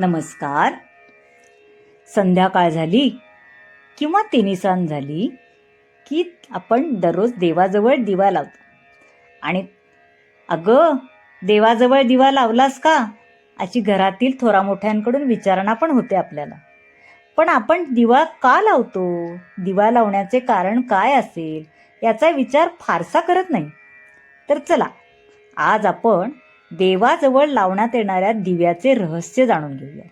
नमस्कार. संध्याकाळ झाली किंवा तिनिसान झाली की आपण दररोज देवाजवळ दिवा लावतो. आणि अगं देवाजवळ दिवा लावलास का? अशी घरातील थोरा मोठ्यांकडून विचारणा पण होते आपल्याला. पण आपण दिवा का लावतो? दिवा लावण्याचे कारण काय असेल? याचा विचार फारसा करत नाही. तर चला आज आपण देवाजवळ लावण्यात येणाऱ्या दिव्याचे रहस्य जाणून घेऊया.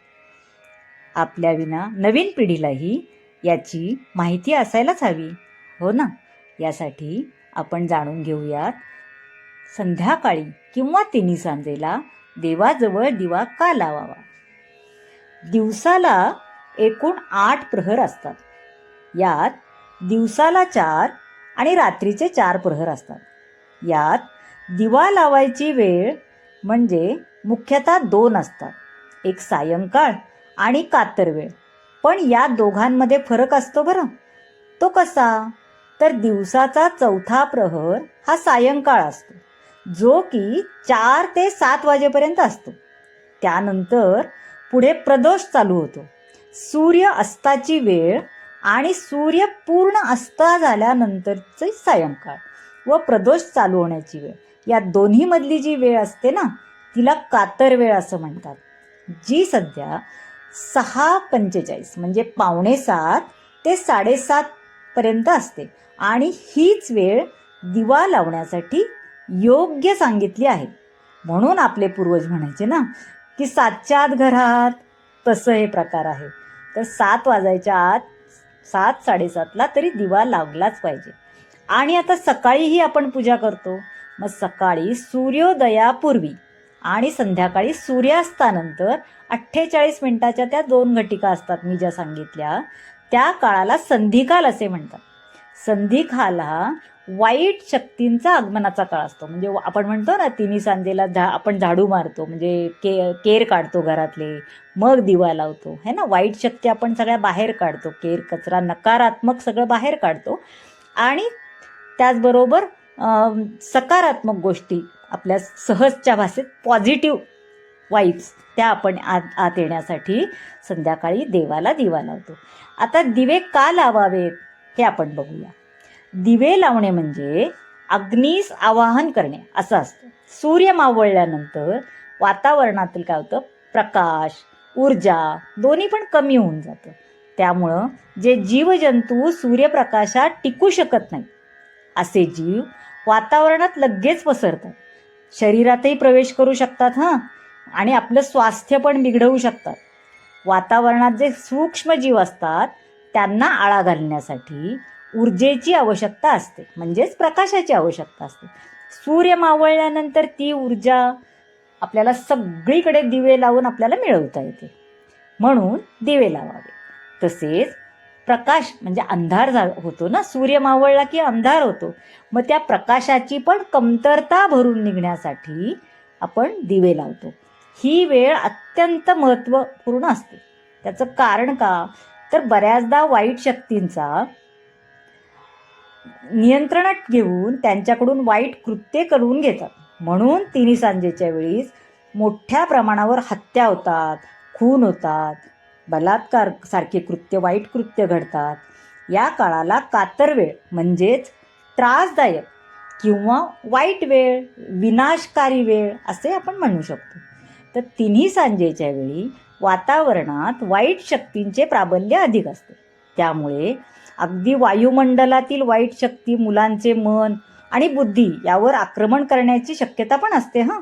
आपल्या विना नवीन पिढीलाही याची माहिती असायलाच हवी हो ना? यासाठी आपण जाणून घेऊयात संध्याकाळी किंवा तिन्ही सांजेला देवाजवळ दिवा का लावावा? दिवसाला एकूण आठ प्रहर असतात. यात दिवसाला चार आणि रात्रीचे चार प्रहर असतात. यात दिवा लावायची वेळ म्हणजे मुख्यतः दोन असतात. एक सायंकाळ आणि कातर वेळ. पण या दोघांमध्ये फरक असतो बरं. तो कसा? तर दिवसाचा चौथा प्रहर हा सायंकाळ असतो जो की चार ते सात वाजेपर्यंत असतो. त्यानंतर पुढे प्रदोष चालू होतो. सूर्य अस्ताची वेळ आणि सूर्य पूर्ण अस्ता झाल्यानंतरचे सायंकाळ. व प्रदोष चालू होण्याची वेळ. या दोन्हीमधली जी वेळ असते ना तिला कातर वेळ असं म्हणतात. जी सध्या सहा पंचेचाळीस म्हणजे पावणे सात ते साडेसात पर्यंत असते. आणि हीच वेळ दिवा लावण्यासाठी योग्य सांगितली आहे. म्हणून आपले पूर्वज म्हणायचे ना की सातच्या आत घरात तसं हे प्रकार आहे. तर सात वाजायच्या आत सात साडेसातला तरी दिवा लावलाच पाहिजे. आणि आता सकाळीही आपण पूजा करतो. मग सकाळी सूर्योदयापूर्वी आणि संध्याकाळी सूर्यास्तानंतर अठ्ठेचाळीस मिनिटाच्या त्या दोन घटिका असतात मी ज्या सांगितल्या. त्या काळाला संधिकाल असे म्हणतात. संधिकाल हा वाईट शक्तींचा आगमनाचा काळ असतो. म्हणजे आपण म्हणतो ना तिन्ही सांजेला झा आपण झाडू मारतो. म्हणजे के केर काढतो घरातले मग दिवा लावतो. है ना? वाईट शक्ती आपण सगळ्या बाहेर काढतो. केर कचरा नकारात्मक सगळं बाहेर काढतो. आणि त्याचबरोबर सकारात्मक गोष्टी आपल्या सहजच्या भाषेत पॉझिटिव्ह वाईब्स त्या आपण आत आत येण्यासाठी संध्याकाळी देवाला दिवा लावतो. आता दिवे का लावावेत हे आपण बघूया. दिवे लावणे म्हणजे अग्नीस आवाहन करणे असं असतं. सूर्य मावळल्यानंतर वातावरणातील काय होतं? प्रकाश ऊर्जा दोन्ही पण कमी होऊन जातं. त्यामुळं जे जीवजंतू सूर्यप्रकाशात टिकू शकत नाही असे जीव वातावरणात लगेच पसरतात. शरीरातही प्रवेश करू शकतात हां? आणि आपलं स्वास्थ्य पण बिघडवू शकतात. वातावरणात जे सूक्ष्म जीव असतात त्यांना आळा घालण्यासाठी ऊर्जेची आवश्यकता असते. म्हणजेच प्रकाशाची आवश्यकता असते. सूर्य मावळल्यानंतर ती ऊर्जा आपल्याला सगळीकडे दिवे लावून आपल्याला मिळवता येते. म्हणून दिवे लावावे. तसेच प्रकाश म्हणजे अंधार झा होतो ना? सूर्य मावळला की अंधार होतो. मग त्या प्रकाशाची पण कमतरता भरून निघण्यासाठी आपण दिवे लावतो. ही वेळ अत्यंत महत्त्वपूर्ण असते. त्याचं कारण का? तर बऱ्याचदा वाईट शक्तींचा नियंत्रणात घेऊन त्यांच्याकडून वाईट कृत्ये करून घेतात. म्हणून तिन्ही सांजेच्या वेळीस मोठ्या प्रमाणावर हत्या होतात खून होतात बलात्कार सारखे कृत्य वाईट कृत्य घडतात. या काळाला कातर वेळ म्हणजेच त्रासदायक किंवा वाईट वेळ विनाशकारी वेळ असे आपण म्हणू शकतो. तर तिन्ही सांजेच्या वेळी वातावरणात वाईट शक्तींचे प्राबल्य अधिक असते. त्यामुळे अगदी वायुमंडलातील वाईट शक्ती मुलांचे मन आणि बुद्धी यावर आक्रमण करण्याची शक्यता पण असते हां.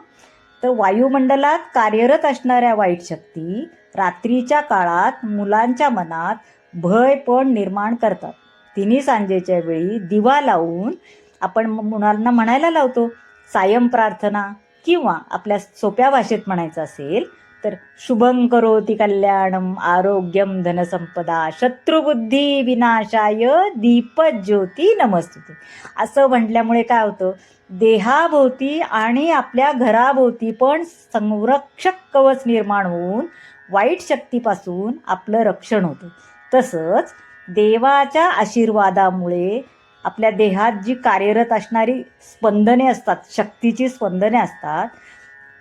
तर वायुमंडलात कार्यरत असणाऱ्या वाईट शक्ती रात्रीच्या काळात मुलांच्या मनात भय पण निर्माण करतात. तिन्ही सांजेच्या वेळी दिवा लावून आपण मुलांना म्हणायला लावतो सायं प्रार्थना किंवा आपल्या सोप्या भाषेत म्हणायचं असेल तर शुभं करोति कल्याणम आरोग्यम धनसंपदा शत्रुबुद्धी विनाशाय दीपज्योती नमस्ते असं म्हटल्यामुळे काय होतं देहाभोवती आणि आपल्या घराभोवती पण संरक्षक कवच निर्माण होऊन वाईट शक्तीपासून आपलं रक्षण होतं. तसंच देवाच्या आशीर्वादामुळे आपल्या देहात जी कार्यरत असणारी स्पंदने असतात शक्तीची स्पंदने असतात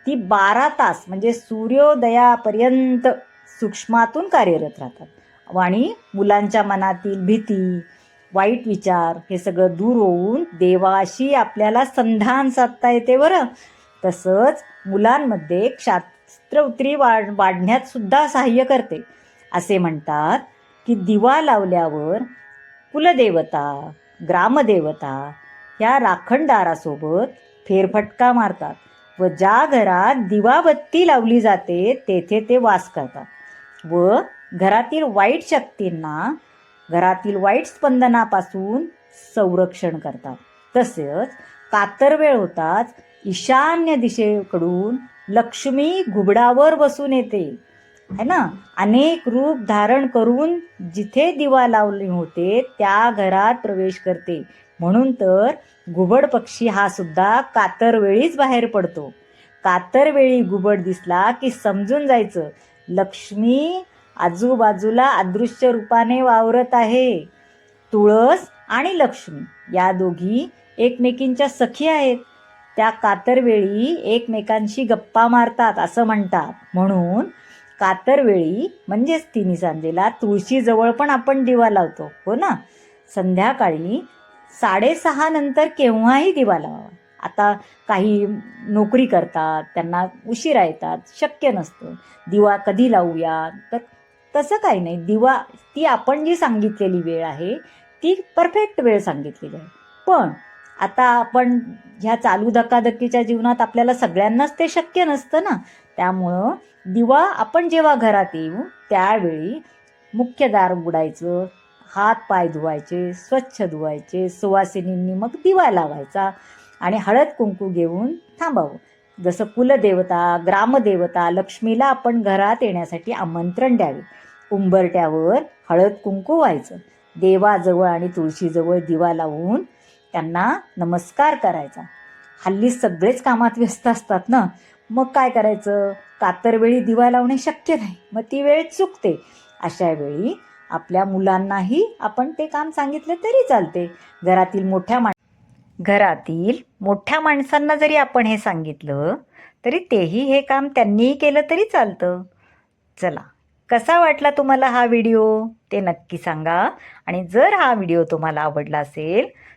ती बारा तास म्हणजे सूर्योदयापर्यंत सूक्ष्मातून कार्यरत राहतात. आणि मुलांच्या मनातील भीती वाईट विचार हे सगळं दूर होऊन देवाशी आपल्याला संधान साधता येते बरं. तसंच मुलांमध्ये क्षात्रवृत्ती वाढ वाढण्यात सुद्धा सहाय्य करते. असे म्हणतात की दिवा लावल्यावर कुलदेवता ग्रामदेवता या राखणदारासोबत फेरफटका मारतात व ज्या घरात दिवाबत्ती लावली जाते तेथे ते वास करतात. व घरातील वाईट शक्तींना घरातील वाईट स्पंदनापासून संरक्षण करतात. तसेच कातरवेळ होताच ईशान्य दिशेकडून लक्ष्मी घुबडावर बसून येते. है ना? अनेक रूप धारण करून जिथे दिवा लावले होते त्या घरात प्रवेश करते. म्हणून तर घुबड पक्षी हा सुद्धा कातरवेळीच बाहेर पडतो. कातरवेळी घुबड दिसला की समजून जायचं. लक्ष्मी आजूबाजूला अदृश्य रूपाने वावरत आहे. तुळस आणि लक्ष्मी या दोघी एकमेकींच्या सखी आहेत. त्या कातरवेळी एकमेकांशी गप्पा मारतात असं म्हणतात. म्हणून कातरवेळी म्हणजेच तिन्ही सांजेला तुळशीजवळ पण आपण दिवा लावतो हो ना? संध्याकाळी साडेसहा नंतर केव्हाही दिवा लावावा आता काही नोकरी करतात त्यांना उशिरा येतात शक्य नसतं. दिवा कधी लावूया? तर तसं काही नाही. दिवा ती आपण जी सांगितलेली वेळ आहे ती परफेक्ट वेळ सांगितलेली आहे. पण आता आपण ह्या चालू धकाधकीच्या जीवनात आपल्याला सगळ्यांनाच ते शक्य नसतं ना. त्यामुळं दिवा आपण जेव्हा घरात येऊ त्यावेळी मुख्य दार उघडायचं हात पाय धुवायचे स्वच्छ धुवायचे सुवासिनींनी मग दिवा लावायचा आणि हळद कुंकू घेऊन थांबावं. जसं कुलदेवता ग्रामदेवता लक्ष्मीला आपण घरात येण्यासाठी आमंत्रण द्यावे. उंबरट्यावर हळद कुंकू व्हायचं. देवाजवळ आणि तुळशीजवळ दिवा लावून त्यांना नमस्कार करायचा. हल्ली सगळेच कामात व्यस्त असतात ना. मग काय करायचं? कातरवेळी दिवा लावणे शक्य नाही. मग ती वेळ चुकते. अशा वेळी आपल्या मुलांनाही आपण ते काम सांगितले तरी चालते. घरातील मोठ्या माण घरातील मोठ्या माणसांना जरी आपण हे सांगितलं तरी तेही हे काम त्यांनीही केलं तरी चालतं. चला कसा वाटला तुम्हाला हा व्हिडिओ? ते नक्की सांगा. आणि जर हा व्हिडिओ तुम्हाला आवडला असेल